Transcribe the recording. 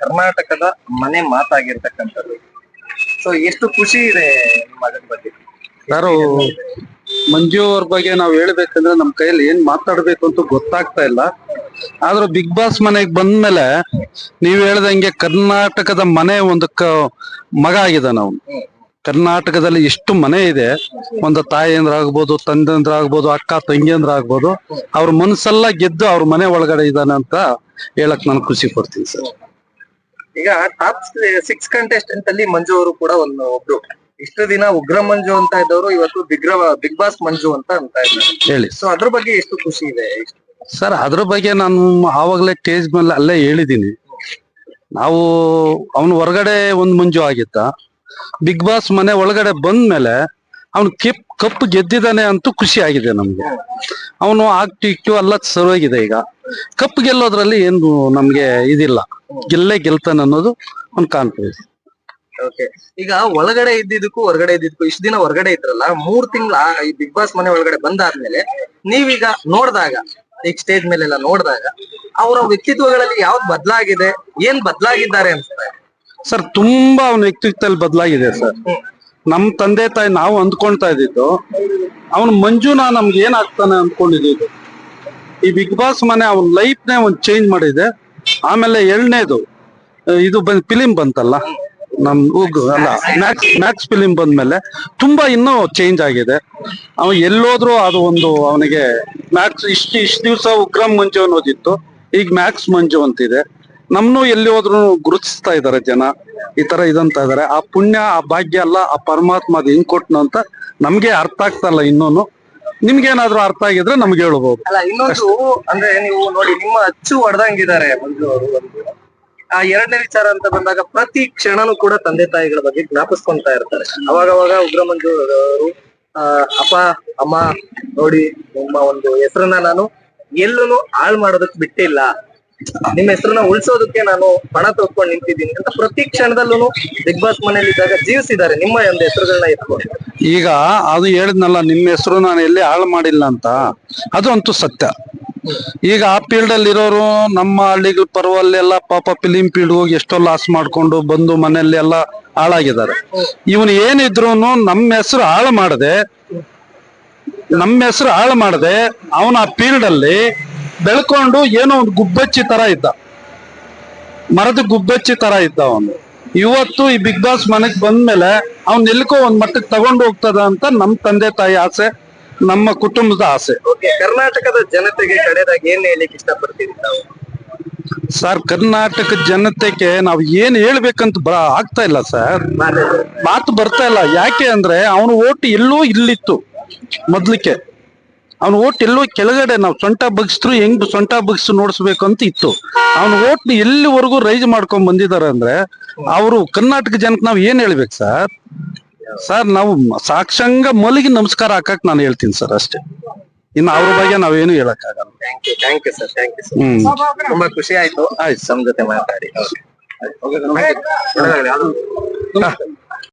ಕರ್ನಾಟಕದ ಮನೆ ಮಾತಾಗಿರ್ತಕ್ಕಂಥದ್ದು. ಸೊ ಎಷ್ಟು ಖುಷಿ ಇದೆ ನಿಮ್ಮ ಬಗ್ಗೆ? ಯಾರು ಮಂಜು ಅವ್ರ ಬಗ್ಗೆ ನಾವ್ ಹೇಳ್ಬೇಕಂದ್ರೆ ನಮ್ ಕೈಯಲ್ಲಿ ಏನ್ ಮಾತಾಡ್ಬೇಕು ಅಂತ ಗೊತ್ತಾಗ್ತಾ ಇಲ್ಲ. ಆದ್ರೂ ಬಿಗ್ ಬಾಸ್ ಮನೆಗ್ ಬಂದ್ಮೇಲೆ ನೀವ್ ಹೇಳ್ದಂಗೆ ಕರ್ನಾಟಕದ ಮನೆ ಒಂದು ಮಗ ಆಗಿದಾನ ಅವನು. ಕರ್ನಾಟಕದಲ್ಲಿ ಎಷ್ಟು ಮನೆ ಇದೆ. ಒಂದು ತಾಯಿಯಂದ್ರ ಆಗ್ಬೋದು, ತಂದೆಂದ್ರ ಆಗ್ಬೋದು, ಅಕ್ಕ, ತಂಗಿಯಂದ್ರ ಆಗ್ಬೋದು. ಅವ್ರ ಮನ್ಸೆಲ್ಲ ಗೆದ್ದು ಅವ್ರ ಮನೆ ಒಳಗಡೆ ಇದ್ದಾನೆ ಅಂತ ಹೇಳಕ್ ನಾನು ಖುಷಿ ಪಡ್ತೀನಿ ಸರ್. ಈಗ ಟಾಪ್ ಸಿಕ್ಸ್ ಕಂಟೆಸ್ಟೆಂಟ್ ಅಲ್ಲಿ ಮಂಜು ಅವರು ಕೂಡ ಒಂದು ಒಬ್ರು. ಇಷ್ಟು ದಿನ ಉಗ್ರ ಮಂಜು ಅಂತ ಇದ್ದವರು ಇವತ್ತು ಬಿಗ್ರ ಬಿಗ್ ಬಾಸ್ ಮಂಜು ಅಂತ ಅಂತ ಇದ್ದಾರೆ. ಹೇಳಿ. ಸೊ ಅದ್ರ ಬಗ್ಗೆ ಎಷ್ಟು ಖುಷಿ ಇದೆ? ಸರ್ ಅದ್ರ ಬಗ್ಗೆ ನಾನು ಆವಾಗಲೇ ಸ್ಟೇಜ್ ಮೇಲೆ ಅಲ್ಲೇ ಹೇಳಿದೀನಿ. ನಾವು ಅವನು ಹೊರಗಡೆ ಒಂದು ಮಂಜು ಆಗಿದ್ದ. ಬಿಗ್ ಬಾಸ್ ಮನೆ ಒಳಗಡೆ ಬಂದ್ಮೇಲೆ ಅವನು ಕೆಪ್ ಕಪ್ ಗೆದ್ದಿದ್ದಾನೆ ಅಂತೂ ಖುಷಿ ಆಗಿದೆ ನಮ್ಗೆ. ಅವನು ಆಕ್ಟಿಕ್ಟು ಅಲ್ಲ ಎಲ್ಲ ಸರಿಯಾಗಿದೆ ಈಗ. ಕಪ್ ಗೆಲ್ಲೋದ್ರಲ್ಲಿ ಏನು ನಮ್ಗೆ ಇದಿಲ್ಲ. ಗೆಲ್ಲೇ ಗೆಲ್ತಾನೆ ಅನ್ನೋದು ಒಂದು ಕಾನ್ಫಿಡೆನ್ಸ್ ಓಕೆ ಈಗ ಒಳಗಡೆ ಇದ್ದಿದ್ದಕ್ಕೂ ಹೊರಗಡೆ ಇದ್ದಿದ್ದಕ್ಕೂ ಇಷ್ಟು ದಿನ ಹೊರಗಡೆ ಇದ್ರಲ್ಲ ಮೂರ್ ತಿಂಗಳ ಈ ಬಿಗ್ ಬಾಸ್ ಮನೆ ಒಳಗಡೆ ಬಂದಾದ್ಮೇಲೆ ನೀವೀಗ ನೋಡಿದಾಗ ಈಗ ಸ್ಟೇಜ್ ಮೇಲೆಲ್ಲ ನೋಡಿದಾಗ ಅವರ ವ್ಯಕ್ತಿತ್ವಗಳಲ್ಲಿ ಯಾವ್ದು ಬದಲಾಗಿದೆ ಏನ್ ಬದಲಾಗಿದ್ದಾರೆ ಅನ್ಸುತ್ತೆ? ಸರ್ ತುಂಬಾ ಅವನ ವ್ಯಕ್ತಿತ್ವದಲ್ಲಿ ಬದಲಾಗಿದೆ ಸರ್. ನಮ್ ತಂದೆ ತಾಯಿ ನಾವು ಅಂದ್ಕೊಳ್ತಾ ಇದ್ದಿದ್ದು ಅವನ್ ಮಂಜುನ ನಮ್ಗೆ ಏನಾಗ್ತಾನೆ ಅಂದ್ಕೊಂಡಿದ್ದು ಈ ಬಿಗ್ ಬಾಸ್ ಮನೆ ಅವನ ಲೈಫ್ನೇ ಒಂದ್ ಚೇಂಜ್ ಮಾಡಿದೆ. ಆಮೇಲೆ ಎರಡನೇದು ಇದು ಬಂದ್ ಫಿಲಿಂ ಬಂತಲ್ಲ? ನಮ್ ಉಗ್ ಅಲ್ಲ, ಮ್ಯಾಕ್ಸ್ ಮ್ಯಾಕ್ಸ್ ಫಿಲಿಂ ಬಂದ್ಮೇಲೆ ತುಂಬಾ ಇನ್ನೂ ಚೇಂಜ್ ಆಗಿದೆ. ಅವ ಎಲ್ಲೋದ್ರು ಅದು ಒಂದು ಅವನಿಗೆ ಮ್ಯಾಕ್ಸ್ ಇಷ್ಟು ಇಷ್ಟು ದಿವಸ ಉಗ್ರಂ ಮಂಜು ಅನ್ನೋದಿತ್ತು. ಈಗ ಮ್ಯಾಕ್ಸ್ ಮಂಜು ಅಂತಿದೆ. ನಮ್ನು ಎಲ್ಲಿ ಹೋದ್ರು ಗುರುತಿಸ್ತಾ ಇದಾರೆ ಜನ. ಈ ತರ ಇದಂತ ಇದಾರೆ. ಆ ಪುಣ್ಯ, ಆ ಭಾಗ್ಯ ಅಲ್ಲ ಆ ಪರಮಾತ್ಮ ಅದು ಹೆಂಗ್ ಕೊಟ್ನು ಅಂತ ನಮ್ಗೆ ಅರ್ಥ ಆಗ್ತಾ ಇಲ್ಲ ಇನ್ನೂನು. ನಿಮ್ಗೇನಾದ್ರೂ ಅರ್ಥ ಆಗಿದ್ರೆ ನಮ್ಗೆ ಹೇಳ್ಬೋದು. ಅಲ್ಲ ಇನ್ನೊಂದು ಅಂದ್ರೆ ನೀವು ನೋಡಿ ನಿಮ್ಮ ಅಚ್ಚು ಹೊಡೆದಂಗಿದ್ದಾರೆ ಮಂಜು ಅವರು ಒಂದು. ಆ ಎರಡನೇ ವಿಚಾರ ಅಂತ ಬಂದಾಗ ಪ್ರತಿ ಕ್ಷಣನೂ ಕೂಡ ತಂದೆ ತಾಯಿಗಳ ಬಗ್ಗೆ ಜ್ಞಾಪಿಸ್ಕೊಂತಾ ಇರ್ತಾರೆ. ಅವಾಗ ಅವಾಗ ಉಗ್ರ ಮಂಜು ಅವರು ಆ, ಅಪ್ಪ ಅಮ್ಮ ನೋಡಿ ನಿಮ್ಮ ಒಂದು ಹೆಸರನ್ನ ನಾನು ಎಲ್ಲೂ ಹಾಳು ಮಾಡೋದಕ್ ಬಿಟ್ಟಿಲ್ಲ. ನಿಮ್ಮ ಹೆಸರನ್ನ ಉಳಿಸೋದಕ್ಕೆ ನಾನು ಪಣ ತೊಗೊಂಡು ನಿಂತಿದ್ದೀನಿ ಅಂತ ಪ್ರತಿ ಕ್ಷಣದಲ್ಲೂ ಬಿಗ್ ಬಾಸ್ ಮನೆಯಲ್ಲಿ ಇದ್ದಾಗ ಜೀವಿಸಿದ್ದಾರೆ ನಿಮ್ಮ ಒಂದು ಹೆಸರುಗಳನ್ನ ಎತ್ಕೊಂಡು. ಈಗ ಅದು ಹೇಳಿದ್ನಲ್ಲ, ನಿಮ್ಮ ಹೆಸರು ನಾನು ಎಲ್ಲಿ ಹಾಳು ಮಾಡಿಲ್ಲ ಅಂತ? ಅದು ಅಂತೂ ಸತ್ಯ. ಈಗ ಆ ಫೀಲ್ಡ್ ಅಲ್ಲಿ ಇರೋರು ನಮ್ಮ ಹಳ್ಳಿಗಳ ಪರವಲ್ಲೆಲ್ಲ ಪಾಪ ಫಿಲಿಂ ಫೀಲ್ಡ್ ಹೋಗಿ ಎಷ್ಟೋ ಲಾಸ್ ಮಾಡ್ಕೊಂಡು ಬಂದು ಮನೆಯಲ್ಲಿ ಎಲ್ಲ ಹಾಳಾಗಿದ್ದಾರೆ. ಇವನು ಏನಿದ್ರು ನಮ್ಮ ಹೆಸರು ಹಾಳು ಮಾಡದೆ, ನಮ್ಮ ಹೆಸರು ಹಾಳು ಮಾಡದೆ, ಅವನ ಆ ಫೀಲ್ಡ್ ಅಲ್ಲಿ ಬೆಳ್ಕೊಂಡು ಏನೋ ಒಂದು ಗುಬ್ಬಚ್ಚಿ ತರ ಇದ್ದ. ಮರದ ಗುಬ್ಬಚ್ಚಿ ತರ ಇದ್ದ ಅವನು. ಇವತ್ತು ಈ ಬಿಗ್ ಬಾಸ್ ಮನೆಗ್ ಬಂದ್ಮೇಲೆ ಅವ್ನ್ ಎಲ್ಕೋ ಒಂದ್ ಮಟ್ಟಕ್ಕೆ ತಗೊಂಡು ಹೋಗ್ತದ ಅಂತ ನಮ್ ತಂದೆ ತಾಯಿ ಆಸೆ ನಮ್ಮ ಕುಟುಂಬದ ಆಸೆ. ಓಕೆ ಕರ್ನಾಟಕದ ಜನತೆಗೆ ಕಡೆದಾಗ ಏನ್ ಹೇಳಿಕ್ ಇಷ್ಟಪಡ್ತೀವಿ ತಾವು? ಸರ್ ಕರ್ನಾಟಕ ಜನತೆಗೆ ನಾವು ಏನ್ ಹೇಳ್ಬೇಕಂತ ಬ ಆಗ್ತಾ ಇಲ್ಲ ಸರ್. ಮಾತು ಬರ್ತಾ ಇಲ್ಲ. ಯಾಕೆ ಅಂದ್ರೆ ಅವನು ಓಟ್ ಎಲ್ಲೂ ಇಲ್ಲಿತ್ತು ಮೊದ್ಲಿಕ್ಕೆ. ಅವನ ಓಟ್ ಎಲ್ಲೋ ಕೆಳಗಡೆ ನಾವು ಸೊಂಟ ಬಗ್ಸಿದ್ರು ಹೆಂಗ್ ಸೊಂಟ ಬಗ್ಸ್ ನೋಡಿಸ್ಬೇಕು ಅಂತ ಇತ್ತು. ಅವ್ನ ಓಟ್ ಎಲ್ಲಿವರೆಗೂ ರೈಸ್ ಮಾಡ್ಕೊಂಡ್ ಬಂದಿದ್ದಾರೆ ಅಂದ್ರೆ ಅವರು ಕರ್ನಾಟಕ ಜನಕ್ಕೆ ನಾವ್ ಏನ್ ಹೇಳ್ಬೇಕು ಸರ್? ಸರ್ ನಾವು ಸಾಕ್ಷಾಂಗ ಮಲಗಿ ನಮಸ್ಕಾರ ಹಾಕಕ್ ನಾನು ಹೇಳ್ತೀನಿ ಸರ್ ಅಷ್ಟೇ. ಇನ್ನು ಅವ್ರ ಬಗ್ಗೆ ನಾವೇನು ಹೇಳಕ್ಕಾಗಲ್ಲ. ತುಂಬಾ ಖುಷಿ ಆಯ್ತು. ಆಯ್ತು. ಜೊತೆ ಮಾತಾಡಿ.